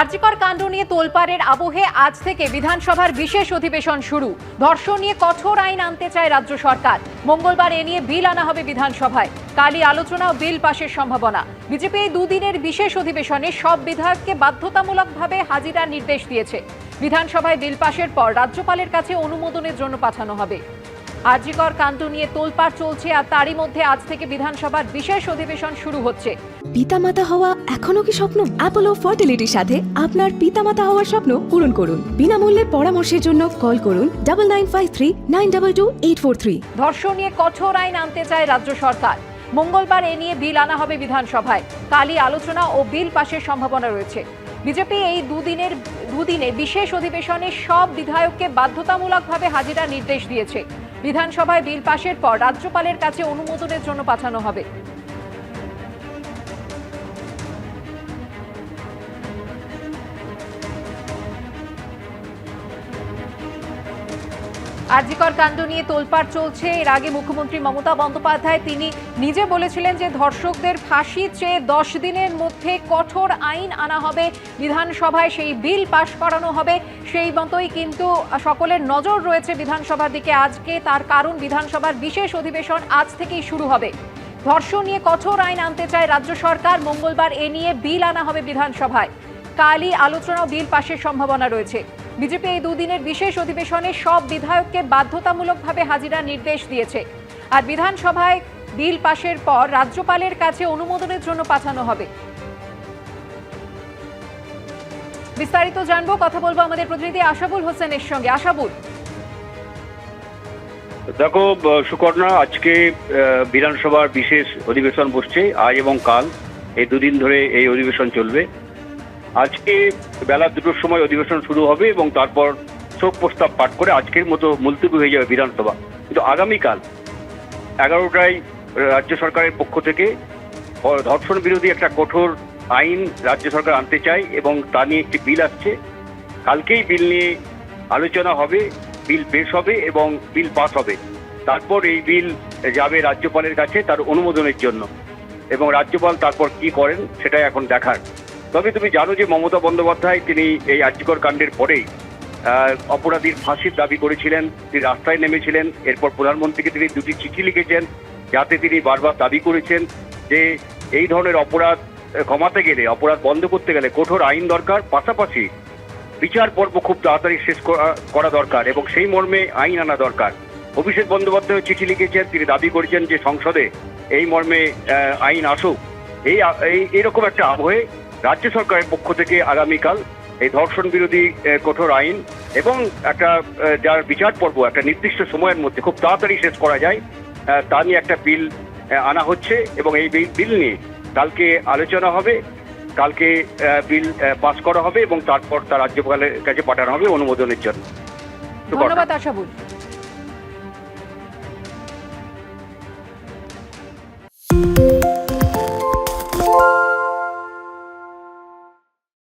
আরজিকর কাণ্ড নিয়ে তোলপাড়ের আবহে আজ থেকে বিধানসভার বিশেষ অধিবেশন শুরু। ধর্ষণ নিয়ে কঠোর আইন আনতে চায় রাজ্য সরকার। মঙ্গলবার এ নিয়ে বিল আনা হবে বিধানসভায়। কালই আলোচনা ও বিল পাশের সম্ভাবনা। বিজেপি এই দুদিনের বিশেষ অধিবেশনে সব বিধায়ককে বাধ্যতামূলকভাবে হাজিরার নির্দেশ দিয়েছে। বিধানসভায় বিল পাশের পর রাজ্যপালের কাছে অনুমোদনের জন্য পাঠানো হবে। আরজিকর কাণ্ড নিয়ে তোলপাড় চলছে আর তারই মধ্যে আজ থেকে বিধানসভার বিশেষ অধিবেশন শুরু হচ্ছে। পিতামাতা হওয়া এখনও কি স্বপ্ন? অ্যাপোলো ফার্টিলিটির সাথে আপনার পিতামাতা হওয়ার স্বপ্ন পূরণ করুন। বিনামূল্যে পরামর্শের জন্য কল করুন double nine five three nine double two eight four three ধর্ষণ নিয়ে কঠোর আইন আনতে চায় রাজ্য সরকার। মঙ্গলবার এ নিয়ে বিল আনা হবে বিধানসভায়। কালই আলোচনা ও বিল পাশের সম্ভাবনা রয়েছে। বিজেপি এই দুদিনের দুদিনে বিশেষ অধিবেশনে সব বিধায়ককে বাধ্যতামূলকভাবে হাজিরা নির্দেশ দিয়েছে। বিধানসভায় বিল পাশের পর রাজ্যপালের কাছে অনুমোদনের জন্য পাঠানো হবে। আরজিকর কাণ্ড নিয়ে তোলপাড় চলছে। এর আগে মুখ্যমন্ত্রী মমতা বন্দ্যোপাধ্যায় তিনি নিজে বলেছিলেন যে ধর্ষকদের ফাঁসি চেয়ে দশ দিনের মধ্যে কঠোর আইন আনা হবে। বিধানসভায় সেই বিল পাশ করানো হবে। সেই মতোই কিন্তু সকলের নজর রয়েছে বিধানসভার দিকে। আজকে তার কারণ বিধানসভার বিশেষ অধিবেশন আজ থেকেই শুরু হবে। ধর্ষণ নিয়ে কঠোর আইন আনতে চায় রাজ্য সরকার। মঙ্গলবার এ নিয়ে বিল আনা হবে বিধানসভায়। কালই আলোচনা বিল পাশের সম্ভাবনা রয়েছে। বিজেপি এই দুদিনের বিশেষ অধিবেশনে সব বিধায়ককে বাধ্যতামূলকভাবে হাজিরা নির্দেশ দিয়েছে। আর বিধানসভায় বিল পাশের পর রাজ্যপালের কাছে অনুমোদনের জন্য পাঠানো হবে। বিস্তারিত জানব, কথা বলব আমাদের প্রতিনিধি আশাবুল হোসেনের সঙ্গে। আশাবুল। দেখো সুকর্ণা আজকে বিধানসভার বিশেষ অধিবেশন বসছে, আজ এবং কাল। এই দুদিন ধরে এই অধিবেশন চলবে। আজকে বেলা দুটোর সময় অধিবেশন শুরু হবে এবং তারপর শোক প্রস্তাব পাঠ করে আজকের মতো মুলতবি হয়ে যাবে বিধানসভা। কিন্তু আগামীকাল এগারোটায় রাজ্য সরকারের পক্ষ থেকে ধর্ষণ বিরোধী একটা কঠোর আইন রাজ্য সরকার আনতে চায় এবং তা নিয়ে একটি বিল আসছে। কালকেই বিল নিয়ে আলোচনা হবে, বিল পেশ হবে এবং বিল পাস হবে। তারপর এই বিল যাবে রাজ্যপালের কাছে তার অনুমোদনের জন্য এবং রাজ্যপাল তারপর কি করেন সেটাই এখন দেখার। তবে তুমি জানো যে মমতা বন্দ্যোপাধ্যায় তিনি এই আর্যিকর কাণ্ডের পরেই অপরাধীর ফাঁসির দাবি করেছিলেন, তিনি রাস্তায় নেমেছিলেন, এরপর প্রধানমন্ত্রীকে তিনি দুটি চিঠি লিখেছেন, যাতে তিনি বারবার দাবি করেছেন যে এই ধরনের অপরাধ কমাতে গেলে, অপরাধ বন্ধ করতে গেলে কঠোর আইন দরকার, পাশাপাশি বিচার পর্ব খুব তাড়াতাড়ি শেষ করা- করা দরকার এবং সেই মর্মে আইন আনা দরকার। অভিষেক বন্দ্যোপাধ্যায় চিঠি লিখেছেন, তিনি দাবি করেছেন যে সংসদে এই মর্মে আইন আসুক। এই এরকম একটা আবহে রাজ্য সরকারের পক্ষ থেকে আগামীকাল এই ধর্ষণ বিরোধী কঠোর আইন এবং একটা যার বিচার পর্ব, একটা নির্দিষ্ট সময়ের মধ্যে খুব তাড়াতাড়ি শেষ করা যায় তা নিয়ে একটা বিল আনা হচ্ছে এবং এই বিল নিয়ে কালকে আলোচনা হবে, কালকে বিল পাস করা হবে এবং তারপর তার রাজ্যপালের কাছে পাঠানো হবে অনুমোদনের জন্য। ধন্যবাদ, আশাবুল।